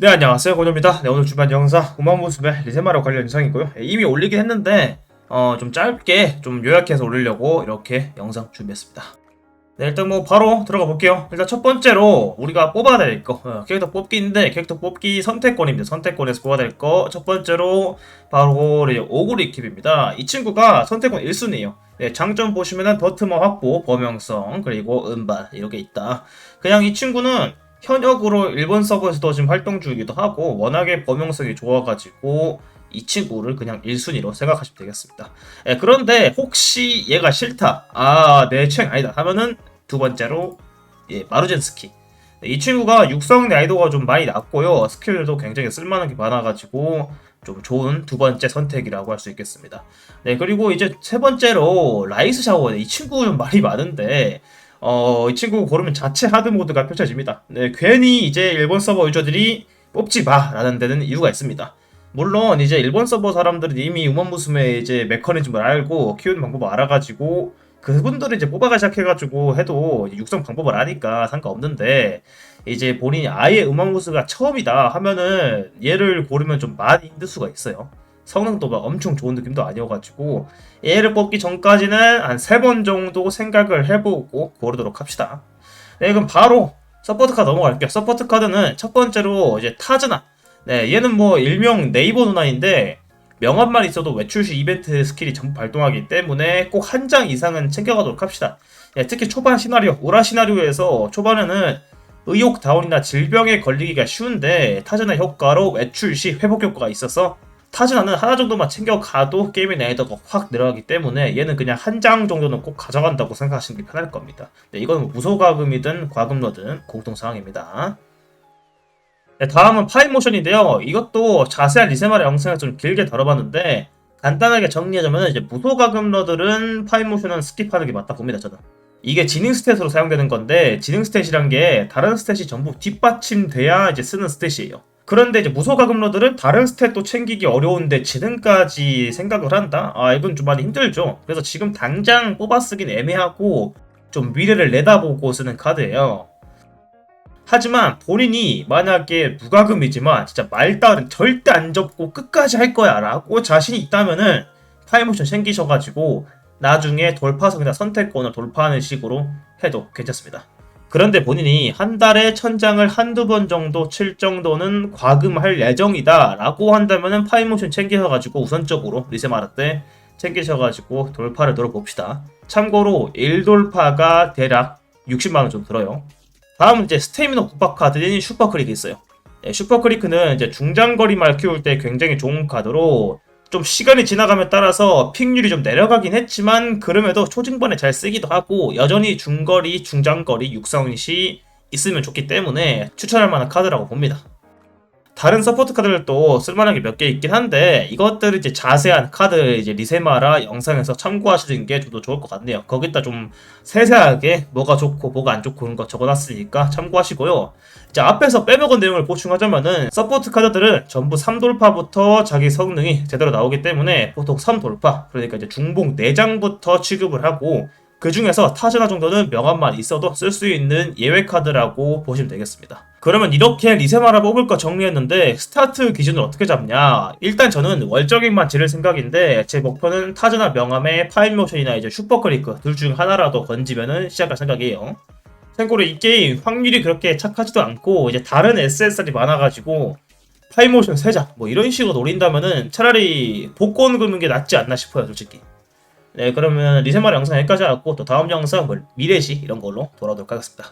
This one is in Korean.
네 안녕하세요. 고녀입니다. 네 오늘 주간 영상 우만 모습의 리세마로 관련 영상이고요. 예, 이미 올리긴 했는데 어, 좀 짧게 좀 요약해서 올리려고 이렇게 영상 준비했습니다. 네 일단 뭐 바로 들어가 볼게요. 일단 첫 번째로 우리가 뽑아야 될거. 어, 캐릭터 뽑기인데 캐릭터 뽑기 선택권입니다. 선택권에서 뽑아야 될 거. 첫 번째로 바로 이제 오구리 킵입니다. 이 친구가 선택권 1순위에요. 네, 장점 보시면은 더트머 확보, 범용성, 그리고 음반 이렇게 있다. 그냥 이 친구는 현역으로 일본 서버에서도 지금 활동 중이기도 하고 워낙에 범용성이 좋아가지고 이 친구를 그냥 1순위로 생각하시면 되겠습니다. 예, 그런데 혹시 얘가 싫다, 아, 내 취향이 아니다 하면은 두 번째로 예, 마루젠스키. 네, 이 친구가 육성 난이도가 좀 많이 낮고요. 스킬도 굉장히 쓸만한 게 많아가지고 좀 좋은 두 번째 선택이라고 할 수 있겠습니다. 네, 그리고 이제 세 번째로 라이스 샤워. 이 친구 좀 말이 많은데 어, 이 친구 고르면 자체 하드 모드가 펼쳐집니다. 네, 괜히 이제 일본 서버 유저들이 뽑지 마 라는 데는 이유가 있습니다. 물론 이제 일본 서버 사람들은 이미 우먼무스메 이제 메커니즘을 알고 키우는 방법을 알아가지고 그분들을 이제 뽑아가 시작해가지고 해도 육성 방법을 아니까 상관없는데 이제 본인이 아예 우먼무스가 처음이다 하면은 얘를 고르면 좀 많이 힘들 수가 있어요. 성능도 막 엄청 좋은 느낌도 아니어가지고 얘를 뽑기 전까지는 한 세 번 정도 생각을 해보고 고르도록 합시다. 네, 그럼 바로 서포트 카드 넘어갈게요. 서포트 카드는 첫 번째로 이제 타즈나. 네, 얘는 뭐 일명 네이버 누나인데 명함만 있어도 외출 시 이벤트 스킬이 전부 발동하기 때문에 꼭 한 장 이상은 챙겨가도록 합시다. 네, 특히 초반 시나리오, 오라 시나리오에서 초반에는 의욕 다운이나 질병에 걸리기가 쉬운데 타즈나 효과로 외출 시 회복 효과가 있어서 타즈나는 하나 정도만 챙겨가도 게임의 난이도가 확 늘어가기 때문에 얘는 그냥 한 장 정도는 꼭 가져간다고 생각하시는 게 편할 겁니다. 네, 이건 뭐 무소가금이든 과금러든 공통사항입니다. 네, 다음은 파이모션인데요. 이것도 자세한 리세마의 영상을 좀 길게 다뤄봤는데 간단하게 정리하자면 이제 무소가금러들은 파이모션은 스킵하는 게 맞다 봅니다. 저는. 이게 지능 스탯으로 사용되는 건데 지능 스탯이란 게 다른 스탯이 전부 뒷받침돼야 이제 쓰는 스탯이에요. 그런데 이제 무소가금러들은 다른 스탯도 챙기기 어려운데 지능까지 생각을 한다? 아 이건 좀 많이 힘들죠. 그래서 지금 당장 뽑아 쓰긴 애매하고 좀 미래를 내다보고 쓰는 카드예요. 하지만 본인이 만약에 무과금이지만 진짜 말따는 절대 안 접고 끝까지 할 거야 라고 자신이 있다면은 파이모션 챙기셔가지고 나중에 돌파성이나 선택권을 돌파하는 식으로 해도 괜찮습니다. 그런데 본인이 한 달에 천장을 한두 번 정도 칠 정도는 과금할 예정이다 라고 한다면은 파이모션 챙기셔가지고 우선적으로 리세마라 때 챙기셔가지고 돌파를 노려봅시다. 참고로 1돌파가 대략 60만원 정도 들어요. 다음은 이제 스테미너 국밥 카드인 슈퍼크리크 있어요. 네, 슈퍼크리크는 이제 중장거리 말 키울 때 굉장히 좋은 카드로 좀 시간이 지나감에 따라서 픽률이 좀 내려가긴 했지만 그럼에도 초중반에 잘 쓰기도 하고 여전히 중거리, 중장거리, 육성시 있으면 좋기 때문에 추천할 만한 카드라고 봅니다. 다른 서포트 카드들도 쓸만한 게몇 개 있긴 한데 이것들을 이제 자세한 카드 이제 리세마라 영상에서 참고하시는 게좀더 좋을 것 같네요. 거기다 좀 세세하게 뭐가 좋고 뭐가 안 좋고 그런 거 적어놨으니까 참고하시고요. 이제 앞에서 빼먹은 내용을 보충하자면은 서포트 카드들은 전부 3돌파부터 자기 성능이 제대로 나오기 때문에 보통 3돌파 그러니까 이제 중봉 4장부터 취급을 하고 그 중에서 타즈나 정도는 명함만 있어도 쓸 수 있는 예외 카드라고 보시면 되겠습니다. 그러면 이렇게 리세마라 뽑을 거 정리했는데 스타트 기준을 어떻게 잡냐? 일단 저는 월적액만 지를 생각인데 제 목표는 타즈나 명함에 파인모션이나 이제 슈퍼크리크 둘 중 하나라도 건지면은 시작할 생각이에요. 참고로 이 게임 확률이 그렇게 착하지도 않고 이제 다른 SSR이 많아가지고 파이모션 3장 뭐 이런 식으로 노린다면은 차라리 복권 긁는 게 낫지 않나 싶어요 솔직히. 네, 그러면 리세마라 영상 여기까지 하고 또 다음 영상 뭐 미래시 이런 걸로 돌아오도록 하겠습니다.